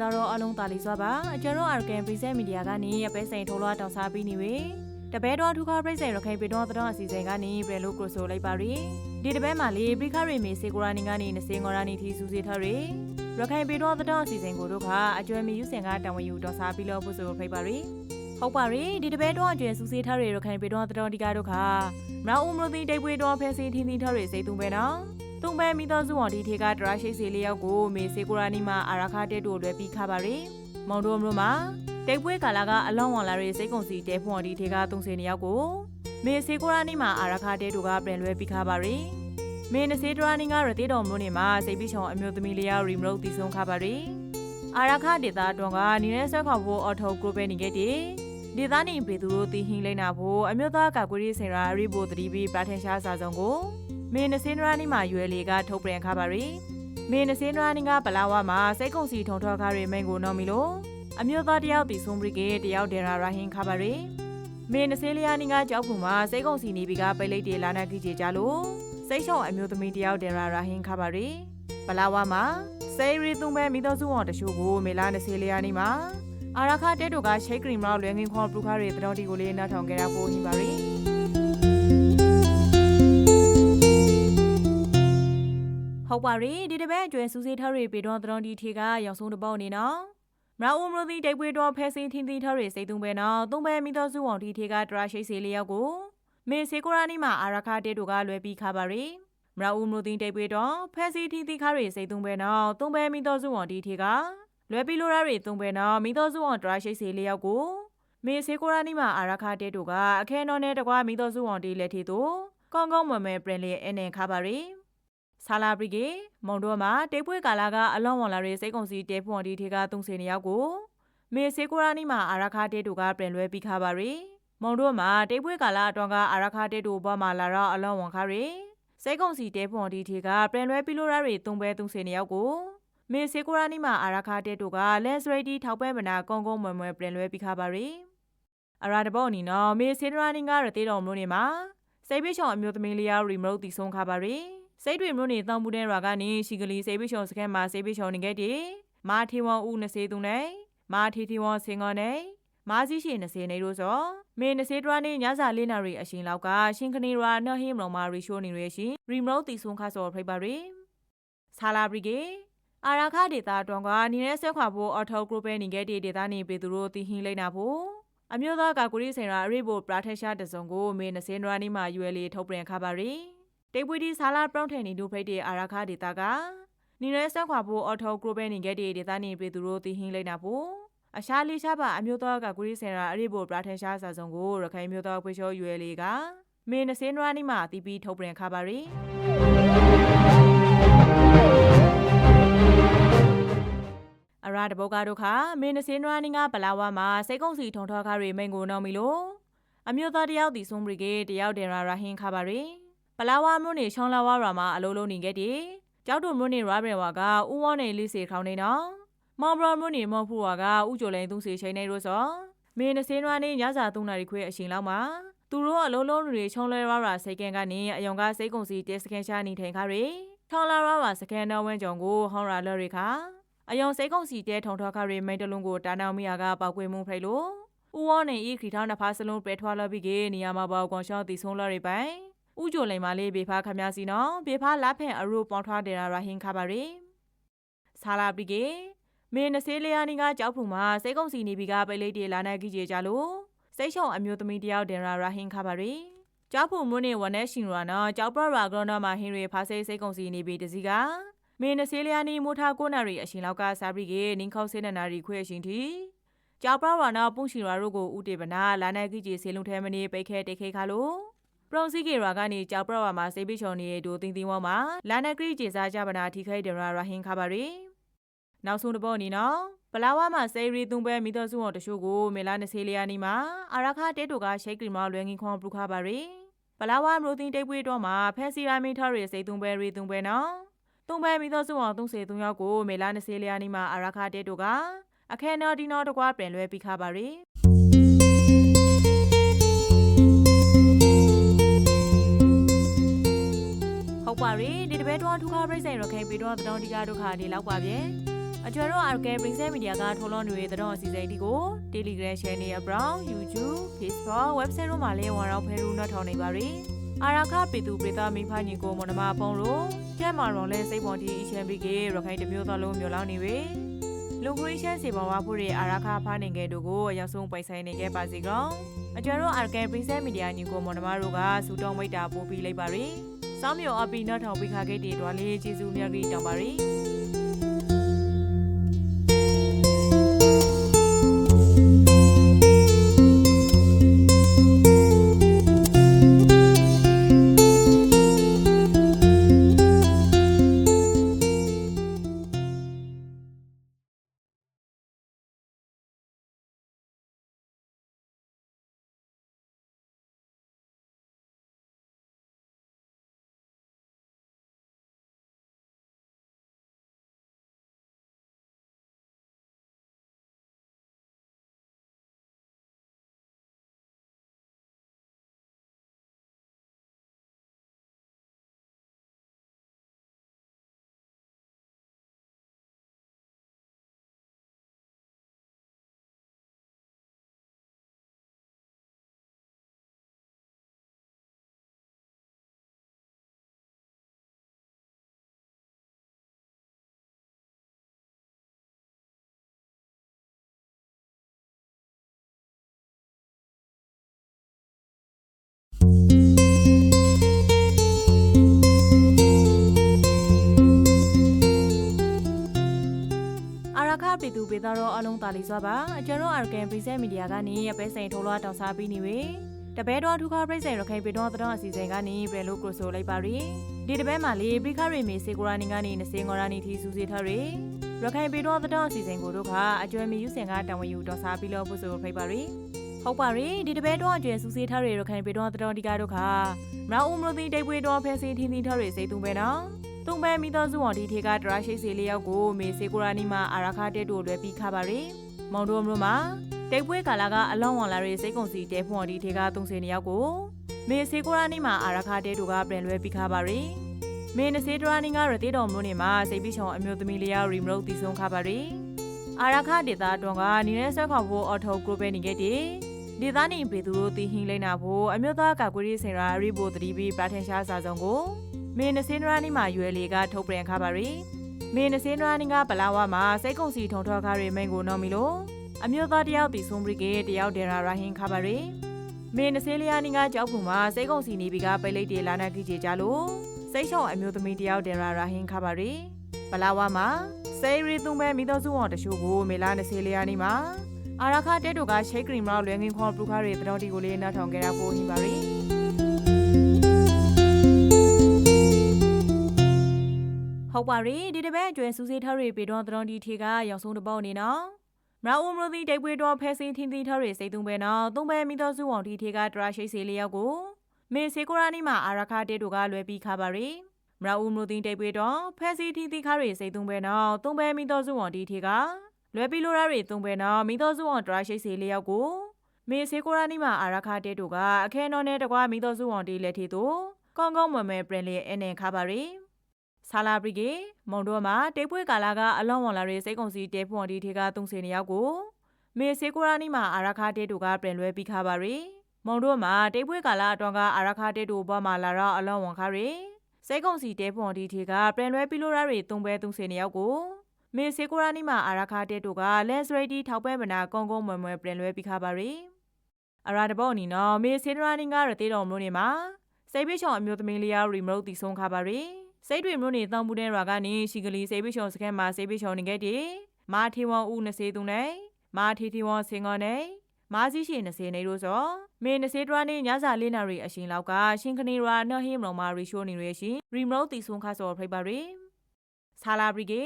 သားတော်အလုံးတာလီစွာပါအကျွန်တော်အာရကန်ပရိစက်မီဒီယာကနေအပဲစိန်ထိုးလွှားတောင်းစားပေးနေဝေတပဲတော်ထူခါပရိစက်ရခိုင်ပေတော်တော်အစီအစဉ်ကနေပြန်လို့ကိုဆိုလိုက်ပါရီဒီတပဲမှာလေပရိခရီမေစေကိုရာနီကနေ20ငေါ်ရာနီထီစူစီထားရီရခိုင်ပေတော်တော်အစီအစဉ်ကိုတို့ကအကျွမ်းမီယူစင်ကတောင်းဝယူတောင်းစားပြီးလို့ဖို့ဆိုဖိတ်ပါရီဟုတ်ပါရီဒီတပဲတော့အကျွမ်းစူစီထားရီရခိုင်ပေတော်တော်ဒီကားတို့ကမနာဦးမလို့တိတိတ်ပွေတော်ဖဲစီထင်းထင်းထားရီစိတ်သူပဲနော် တုံပဲမိသားစုဝန်ဒီထေကဒရာရှိစီလေးယောက်ကိုမေစေကိုရာနီမှာအာရခတဲ့တို့လွယ်ပြီးခပါရီမောင်တို့မျိုးမှာတိတ်ပွဲကာလာကအလောင်းဝန်လာရေးစိတ်ကုန်စီတဲဖွန်ဒီထေကသုံးစင်ယောက်ကိုမေစေကိုရာနီမှာအာရခတဲ့တို့ကပြန်လွယ်ပြီးခပါရီမေနစေဒရာနီကရတေတော်မျိုးနေမှာစိတ်ပြီးချောင်းအမျိုးသမီးလေးယောက်ရီမုတ်တီဆုံးခပါရီအာရခဒေတာတွန်ကနီရဲဆွဲခေါဖို့အော်တိုဂရုပဲနေခဲ့တယ်ဒေသနေပေသူတို့တီဟင်းလိုက်နာဖို့အမျိုးသားကာကွယ်ရေးစင်ရာရီဘိုတတိပီပရာထန်ရှားစာဆောင်ကို မေနစင်းရာနီမှာရွယ်လေကထုတ်ပြန်ခပါရီမေနစင်းရာနီကပလာဝမှာစိတ်ကုံစီထုံထောခါရီမိန်ကိုနော်မီလို့အမျိုးသားတယောက်တီဆုံးပရိကေတယောက်ဒေရာရာဟင်းခပါရီမေနစင်းလျာနီကကြောက်ဖူမှာစိတ်ကုံစီနေပြီးကပိတ်လိုက်တေလာနာကြီးကြကြလို့စိတ်ရှောင်းအမျိုးသမီးတယောက်ဒေရာရာဟင်းခပါရီပလာဝမှာစေရီသုံးပဲမိသားစုဝန်တချို့ကိုမေလာနစင်းလျာနီမှာအာရခတဲတို့ကရှိတ်ကရီမလောက်လွယ်ငင်းခေါ်ပလူခါရီတတော်တီကိုလေးနောက်ထောင်ခဲ့တာပို့ဟင်ပါရီ ဟုတ်ပါရီဒီတပတ်အကျွဲစူးစေးထားရီပေတော်တော်ဒီထေကရောင်ဆုံးတပေါက်နေနော်မရာဦးမလို့ဒီတိတ်ပွေတော်ဖဲစင်းထင်းထင်းထားရီစိတ်သုံးပဲနော်သုံးပဲမိတော်စုဝန်ဒီထေကတရာရှိစီလေးယောက်ကိုမေစေကိုရာနီမှာအာရခတဲတို့ကလွယ်ပြီးခပါရီမရာဦးမလို့ဒီတိတ်ပွေတော်ဖဲစင်းထင်းထင်းခါရီစိတ်သုံးပဲနော်သုံးပဲမိတော်စုဝန်ဒီထေကလွယ်ပြီးလိုရာရီသုံးပဲနော်မိတော်စုဝန်တရာရှိစီလေးယောက်ကိုမေစေကိုရာနီမှာအာရခတဲတို့ကအခဲတော်နဲ့တကွာမိတော်စုဝန်ဒီလက်ထီတို့ကောင်းကောင်းမွန်မဲပြင်လေအနေခပါရီ ဆာလာပရီကေမုံတော့မှာတိတ်ပွဲကာလာကအလောင်းဝန်လာရေးစိတ်ကုံစီတဲဖွန်ဒီထေကသုံးစင်ရောက်ကိုမေစေကိုရာနီမှာအာရခတဲတူကပြင်လွဲပြီးခါပါရီမုံတော့မှာတိတ်ပွဲကာလာအတွန်ကအာရခတဲတူဘွားမှာလာတော့အလောင်းဝန်ခါရီစိတ်ကုံစီတဲဖွန်ဒီထေကပြင်လွဲပြီးလို့ရရီသုံးပဲသုံးစင်ရောက်ကိုမေစေကိုရာနီမှာအာရခတဲတူကလက်စရိတီထောက်ပဲမနာကုန်းကုန်းမွယ်မွယ်ပြင်လွဲပြီးခါပါရီအရာတဘောနီနော်မေစေရာနီကရတေတော်မလို့နေမှာစိတ်ပိချောင်အမျိုးသမီးလေးယောက်ရီမိုတ်တီဆုံးခါပါရီ စိတ်တွေမျိုးနေတောင်းမှုတဲ့ရွာကနေရှီကလီစေပိရှုံစကန်မှာစေပိရှုံနေခဲ့တယ်။မာထေဝေါဦး20သူနဲ့မာထေထေဝေါစင်ကောနဲ့မာစီရှိ20နေလို့ဆိုမေ20တရနေညစာလေးနာရီအရှင်လောက်ကရှင်ခနေရွာနှဟိမလောင်မာရီရှိုးနေရရှင်ရီမိုတ်တီဆုံခါစော်ဖိပါရီဆာလာဘရီကေအာရခဒေတာတွန်ကနီရဲဆက်ခွာဖို့အော်တိုဂရုပဲနေခဲ့တဲ့ဒေတာနေပေသူတို့တီဟင်းလိုက်နာဖို့အမျိုးသားကာကူရီစင်ရာအရိဘိုပရာထက်ရှာတစုံကိုမေ20တရနေမှာရွယ်လီထုတ်ပြန်ခပါရီ တေပွေဒီဆာလာပရောင်းထဲနေဒုဖိတ်တဲ့အာရခဒေတာကနီရဲဆက်ခွာဖို့အော်တိုဂရိုပဲနေခဲ့တဲ့ဒေတာနေပြည်သူတို့တီဟင်းလိုက်တာဖို့အရှားလေးရှားပါအမျိုးသားကဂူရီစင်ရာအရိဘိုပရာထန်ရှားစာစုံကိုရခိုင်မျိုးသားဖွေးချောရွယ်လေးကမေနစင်းနွားနီမှာတီးပြီးထုတ်ပြန်ခပါရီအရာတပုတ်ကတို့ခမေနစင်းနွားနီကပလာဝါမှာစိတ်ကုံစီထုံထောခါရီမိန်ကိုနောက်မီလို့အမျိုးသားတယောက်တီဆုံးပရိကေတယောက်တင်ရာရဟင်းခပါရီ ပလာဝါမြို့နေချောင်းလာဝါရွာမှာအလုံးလုံးနေခဲ့တယ်။ကြောက်တုံမြို့နေရာဘရဝါကဥဝေါနေလိစေခေါင်းနေနော်။မောင်ဘရမြို့နေမော်ဖူဝါကဥကြိုလိန်သူစီချိန်နေလို့ဆို။မင်းနစင်းရွာနေညစာ3နာရီခွဲအချိန်လောက်မှာသူတို့အလုံးလုံးတွေချုံလဲရွာရွာစိတ်ကန်ကနေအယုံကစိတ်ကုံစီတဲစကန်ရှာနေထိုင်ခါရီ။ထောင်းလာရွာရွာစကန်တော်ဝင်းကြောင့်ကိုဟောင်းရာလော်ရီခါအယုံစိတ်ကုံစီတဲထုံထောက်ခါရီမိန်တလုံးကိုတာနောင်မီယာကပောက်ကွေးမှုဖိတ်လို့ဥဝေါနေဤခီထောင်းနဖားစလုံးပဲထွားလာပြီးကေနေရာမှာပေါကွန်ရှောင်းတီဆုံးလော်ရီပိုင် ဥကြိုလိန်မာလေးဘေဖာခမစီနော်ဘေဖာလာဖင်အရူပေါန်ထွားဒေရာရာဟင်းခပါရီဆာလာပီကေမေနစေးလျာနီကကြောက်ဖူမှာစိတ်ကုံစီနေပြီးကပိတ်လေးတီလာနေကြီးကြကြလို့စိတ်ရှုံအမျိုးသမီးတယောက်ဒေရာရာဟင်းခပါရီကြောက်ဖူမွန်းနေဝနဲရှင်ရနော်ကြောက်ပရာဂရောနာမှာဟင်ရီဖာစိတ်စိတ်ကုံစီနေပြီးတစီကမေနစေးလျာနီမိုထားကိုနာရီအရှင်လောက်ကစာပရီကေနင်းခေါစေးနနာရီခွဲအရှင်တီကြောက်ပရာနာပုန့်ရှင်ရာတို့ကိုဥတေပနာလာနေကြီးကြီးဆေလုံးထဲမနေပိတ်ခဲတိတ်ခဲခါလို့ ပရုံစီကေရာကနေကြောက်ပရဝါမှာစေပိချော်နေတဲ့ဒိုတင်းတင်းဝါမှာလာနကရီကျေစားကြပနာထိခိုက်ဒရာရာဟင်းခပါရီနောက်ဆုံးတစ်ပုတ်အနေနော်ပလာဝါမှာစေရီသုံးပဲမိတော်စုအောင်တရှို့ကိုမေလာနစေလီယာနီမှာအာရခတဲတိုကရှိတ်ကရီမောလွယ်ငင်းခွန်ပလူခပါရီပလာဝါမလို့တင်းတိတ်ပွေးတော့မှာဖက်စီရိုင်းမင်းထော်ရီစိတ်သုံးပဲရီသုံးပဲနော်သုံးပဲမိတော်စုအောင်သုံးစေသုံးယောက်ကိုမေလာနစေလီယာနီမှာအာရခတဲတိုကအခဲနော်ဒီနော်တကွာပြန်လွဲပြီးခပါရီ ဟုတ်ပါရီဒီတပဲတော့ထူခါပြိစိန်ရခိုင်ပြီးတော့တောင်းဒီကားဒုက္ခဒီလောက်ပါဗျအကျွမ်းတို့ RK Princess Media ကထုတ်လွှင့်နေတဲ့သတင်းအစီအစဉ်ဒီကို Telegram Channel အပြောင်း YouTube Facebook Website တို့မှာလည်းဝန်ရောက်ဖဲလို့နှောက်ထောင်နေပါရီအာရခပေသူပေတာမိဖညီကိုမနမအပေါင်းလို့ကျက်မာရွန်လဲစိတ်ပေါ်တီအချန်ပီကေရခိုင်တမျိုးသားလုံးမျိုးလောင်းနေပြီလူခရီးရှန်စီပေါ်မှာဖို့ရအာရခဖားနေခဲ့တို့ကိုအရောက်ဆုံးပိုင်ဆိုင်နေခဲ့ပါစီကောင်အကျွမ်းတို့ RK Princess Media ညီကိုမနမတို့ကစူတောင်းမိတ်တာပို့ပြီးလိုက်ပါရီ စောင်းမျိုးအပီနောက်ထောင်ပိခါခဲ့တေတွာလေးကျေးဇူးများကြီးတောင်းပါရီအာ ပေသူပေသားတော့အလုံးသားလေးစွာပါအကျဉ်းတို့အာရကန်ပရိစက်မီဒီယာကနေအပဲစိန်ထိုးလွှားတောင်စားပြီးနေဝေတပဲတော်ထူခါပရိစက်ရခိုင်ပေတော်တော်အစီအစဉ်ကနေပြန်လို့ကိုဆိုလိုက်ပါရီဒီတပဲမှာလေပရိခရီမေစေကိုရာနီကနေ20ငေါ်ရာနီထီစူစီထားရီရခိုင်ပေတော်တော်အစီအစဉ်ကိုတို့ကအကျွမ်းမီယူစင်ကတံဝယူတော်စားပြီးလို့ဖို့ဆိုဖိတ်ပါရီဟုတ်ပါရီဒီတပဲတော့အကျွဲစူစီထားရီရခိုင်ပေတော်တော်ဒီကားတို့ကမရဦးမလို့တိတိတ်ပွေတော်ဖဲစင်းထင်းထင်းထားရီစိတ်သူပဲနော် တုံပဲမိသားစုဝန်ဒီထေကဒရာရှိစီလေးယောက်ကိုမေစေကိုရာနီမှာအာရခတဲ့တို့လွယ်ပြီးခပါရီမောင်တို့မျိုးမှာတိတ်ပွဲကာလာကအလောင်းဝန်လာရေးစိတ်ကုန်စီတဲဖွန်ဒီထေကသုံးစင်ယောက်ကိုမေစေကိုရာနီမှာအာရခတဲ့တို့ကပြန်လွယ်ပြီးခပါရီမေနစေဒရာနီကရတေတော်မျိုးနေမှာစိတ်ပြီးချောင်အမျိုးသမီးလေးယောက်ရီမရုတ်တီဆုံးခပါရီအာရခဒေတာတွန်ကနီနေဆက်ခေါဖို့အော်တိုဂရုပဲနေခဲ့တယ်ဒေသနေပေသူတို့တီဟင်းလိမ့်နာဖို့အမျိုးသားကကွေးရေးစင်ရာရီဘိုတတိပြီးပထန်ရှားစာဆောင်ကို မေနစင်းရာနီမှာရွယ်လေကထုတ်ပြန်ခါပါရီမေနစင်းရာနီကပလာဝမှာစိတ်ကုံစီထုံထော်ကားရီမိန်ကိုနော်မီလို့အမျိုးသားတယောက်တီဆုံးပရိကေတယောက်ဒေရာရာဟင်းခါပါရီမေနစင်းလျာနီကကြောက်ဖူမှာစိတ်ကုံစီနေပြီးကပိတ်လိတ်တေလာနာကြီးကြကြလို့စိတ်ချောင်းအမျိုးသမီးတယောက်ဒေရာရာဟင်းခါပါရီပလာဝမှာစေရီသုံးပဲမိတော်စုဝန်တရှို့ကိုမေလာနစေလျာနီမှာအာရခတဲတို့ကရှိတ်ကရီမလောက်လွယ်ငင်းခေါ်ပလူခါရီတတော်တီကိုလေးနောက်ထောင်ခဲ့ရဖို့ဟိပါရီ ဟုတ်ပါရီဒီတပတ်အကျွဲစူးစေးထားရီပေတော်တတော်ဒီထေကရောက်ဆုံးတပေါက်နေနော်မရဦးမလို့ဒီတိတ်ပွေတော်ဖဲစင်းထင်းထင်းထားရီစိတ်သုံးပဲနော်သုံးပဲမိတော်စုဝန်ဒီထေကတရာရှိစီလေးယောက်ကိုမေစေကိုရာနီမှာအာရခတဲတို့ကလွယ်ပြီးခါပါရီမရဦးမလို့ဒီတိတ်ပွေတော်ဖဲစင်းထင်းထင်းခါရီစိတ်သုံးပဲနော်သုံးပဲမိတော်စုဝန်ဒီထေကလွယ်ပြီးလိုရရီသုံးပဲနော်မိတော်စုဝန်တရာရှိစီလေးယောက်ကိုမေစေကိုရာနီမှာအာရခတဲတို့ကအခဲတော်နဲ့တကွာမိတော်စုဝန်ဒီလက်ထီတို့ကောင်းကောင်းမွန်မွန်ပြင်လေအနေခါပါရီ ဆာလာပရီကေမုံတော့မှာတိတ်ပွဲကာလာကအလောင်းဝန်လာရေးစိတ်ကုံစီတဲဖွန်ဒီထေကသုံးစင်ရောက်ကိုမေစေကိုရာနီမှာအာရခတဲတူကပြင်လွဲပြီးခါပါရီမုံတော့မှာတိတ်ပွဲကာလာအတွန်ကအာရခတဲတူဘွားမှာလာတော့အလောင်းဝန်ခါရီစိတ်ကုံစီတဲဖွန်ဒီထေကပြင်လွဲပြီးလို့ရရီသုံးပဲသုံးစင်ရောက်ကိုမေစေကိုရာနီမှာအာရခတဲတူကလက်စရိတီထောက်ပဲမနာကုန်းကုန်းမွယ်မွယ်ပြင်လွဲပြီးခါပါရီအရာတဘောနီနော်မေစေဒရာနီကရတေတော်မလို့နေမှာစိတ်ပိချောင်အမျိုးသမီးလေးယောက်ရီမုတ်တီဆုံးခါပါရီ စိတ်တွေမျိုးနေတောင်ပူတဲ့ရွာကနေရှီကလီစေးပိရှုံစခန်းမှာစေးပိရှုံနေခဲ့တယ်။မာထီဝွန်ဦး20သူနဲ့မာထီထီဝွန်စင်ကောနဲ့မာစီရှိ20နေလို့ဆိုမေ20တရနေညစာလေးနာရီအရှင်လောက်ကရှင်ခနေရာနဟိမလောမာရီရှိုးနေရရှိရီမိုတ်တီဆွန်ခါဆော်ဖိတ်ပါရီဆာလာဘရီကေ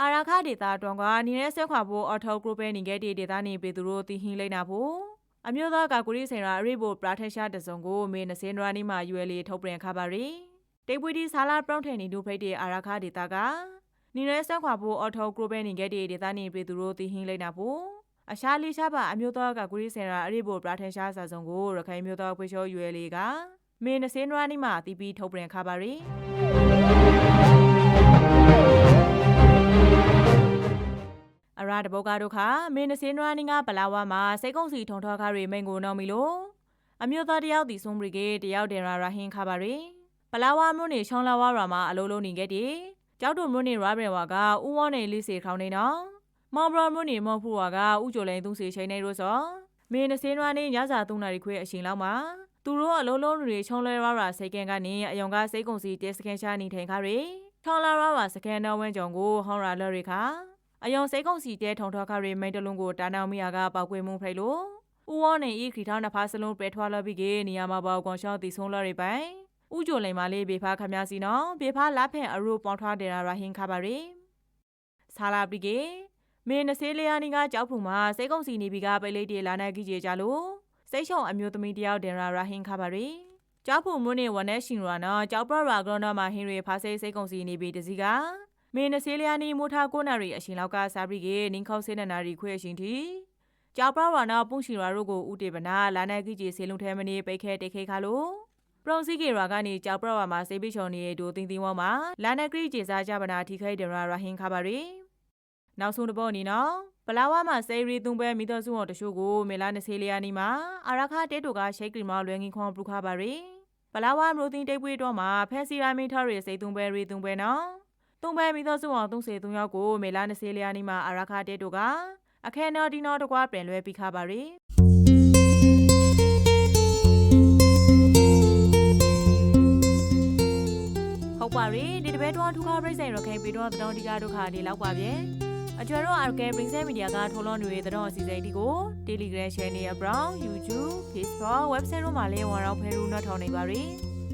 အာရခဒေတာတွန်ကနီရဲဆက်ခွာဖို့အော်တိုဂရုပဲနေခဲ့တဲ့ဒေတာနေပေသူတို့တီဟင်းလိုက်နာဖို့အမျိုးသားကကုရီစင်ရာအရိဘိုပရာထက်ရှာတစုံကိုမေ20တရနေမှာရွယ်လီထုတ်ပြန်ခါပါရီ တေပွေဒီဆာလာပရောင်းထန်နီဒိုဖိတ်တဲ့အာရခဒေတာကနီရဲဆက်ခွာဖို့အော်တိုဂရိုဘဲနေခဲ့တဲ့ဒေတာနေပြည်သူတို့တည်ဟင်းလိုက်နာဖို့အရှာလီရှားပါအမျိုးသားကဂရီစင်ရာအရိဘိုပရာထန်ရှားစာစုံကိုရခိုင်မျိုးသားခွေချိုးရွယ်လေးကမေနစင်းနွားနီမှာတီးပြီးထုတ်ပြန်ခါပါရီအရာတပုတ်ကားတို့ခါမင်းနစင်းနွားနီငါပလာဝါမှာစိတ်ကုံစီထုံထောခါတွေမိန်ကိုနောက်မီလို့အမျိုးသားတယောက်တီဆုံးပရိကေတယောက်တင်ရာရာဟင်းခါပါရီ ပလာဝါမြို့နေချောင်းလာဝါရာမှာအလုံးလုံးနေခဲ့တယ်ကျောက်တို့မြို့နေရာဘရဝါကဥဝေါနေလိစေခေါင်းနေနော်မော်ဘရမြို့နေမော်ဖူဝါကဥကြိုလိန်သူစီချိန်နေလို့စောမင်းနစင်းနွားနေညစာ၃နာရီခွဲအချိန်လောက်မှာသူတို့အလုံးလုံးတွေချုံလဲရရာစိတ်ကန်ကနေအယုံကစိတ်ကုံစီတဲစကန်ရှာနေထိုင်ခါရီထောင်းလာရပါစကန်တော်ဝင်းကြောင့်ကိုဟောင်းရာလော်ရီခါအယုံစိတ်ကုံစီတဲထုံထောခါရီမိန်တလုံးကိုတာနောင်မီယာကပောက်ကွေမှုဖိတ်လို့ဥဝေါနေဤခရီထောင်းနဖားစလုံးပဲထွားလပြီးကေနေရာမှာပေါ့ကွန်ရှောင်းတီဆုံးလော်ရီပိုင် ဥကြိုလိန်မာလေးဘေဖားခမစီနော်ဘေဖားလာဖင်အရုပေါင်းထွားတယ်ရာဟင်းခါပါရီဆာလာပြီးကေမင်းနစေးလျာနီကကြောက်ဖူမှာစိတ်ကုံစီနေပြီးကပိတ်လေးတီလာနေကြီးကြကြလို့စိတ်ရှုံအမျိုးသမီးတယောက်တင်ရာရာဟင်းခါပါရီကြောက်ဖူမွန်းနေဝနဲရှင်ရာနော်ကြောက်ပရာဂရောနော်မှာဟင်းရီဖားစိတ်စိတ်ကုံစီနေပြီးတစီကမင်းနစေးလျာနီမိုထားကိုနာရီအရှင်လောက်ကစားပြီးကေနင်းခေါဆေးနနာရီခွဲအရှင်တီကြောက်ပရာနော်ပုန့်ရှင်ရာတို့ကိုဥတေပနာလာနေကြီးကြီးဆေလုံးထဲမနေပိတ်ခဲတိတ်ခဲခါလို့ ပရုံစီကေရာကနေကြောက်ပရာမှာစေးပိချုံနေဒိုတင်းတင်းဝမှာလာနေကရီကျေစားကြပနာထိခိုက်တယ်ရာရာဟင်းခါပါရီနောက်ဆုံးတစ်ပုတ်အနေနော်ပလာဝါမှာစေရီသုံးပဲမိသားစုအောင်တချို့ကိုမေလာနစေလျာနီမှာအာရခတဲတိုကရှိတ်ကရီမောလွယ်ငင်းခွန်ပရုခါပါရီပလာဝါမရိုတင်တိတ်ပွေးတော့မှာဖက်စီရာမီထော်ရီစိတ်သုံးပဲရီသုံးပဲနော်သုံးပဲမိသားစုအောင်သုံးစေသုံးယောက်ကိုမေလာနစေလျာနီမှာအာရခတဲတိုကအခဲနော်ဒီနော်တကွာပြန်လွဲပြီးခါပါရီ ဟုတ်ပါရီဒီတပည့်တော်ထူခါပြိစိန်ရခိုင်ပြည်တော်တောင်ဒီကားဒုက္ခဒီလောက်ပါဗျာအကျွဲတော့ RK Princess Media ကထုတ်လွှင့်နေတဲ့တော့အစီအစဉ်ဒီကို Telegram Channel အပြောင်း YouTube Facebook Website တို့မှာလည်းဝါရောက်ဖဲရူနောက်ထောင်နေပါရီ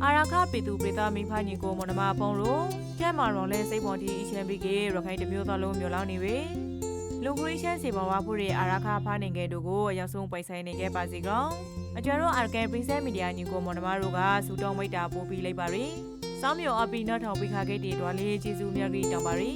အာရခပေသူပေတာမိဖညီကိုမနမပုံလို့ကျက်မာတော်လဲစိတ်ပေါ်ဒီအချန်ဘီကေရခိုင်တမျိုးသားလုံးမျိုးလောင်းနေပြီလူဂရီရှန်စီပေါ်ဝါဖို့ရအာရခဖားနေခဲ့တို့ကိုအရောက်ဆုံးပိုင်ဆိုင်နေခဲ့ပါစီကောင်အကျွဲတော့ RK Princess Media ညီကိုမနမတို့ကစူတောင်းမိတ်တာပို့ပြီးလိုက်ပါရီ စောင်းမြော်အပီနောက်ထောင်ပိခါဂိတ်တွေတွားလေးကျေးဇူးမြတ်ကြီးတောင်းပါရီ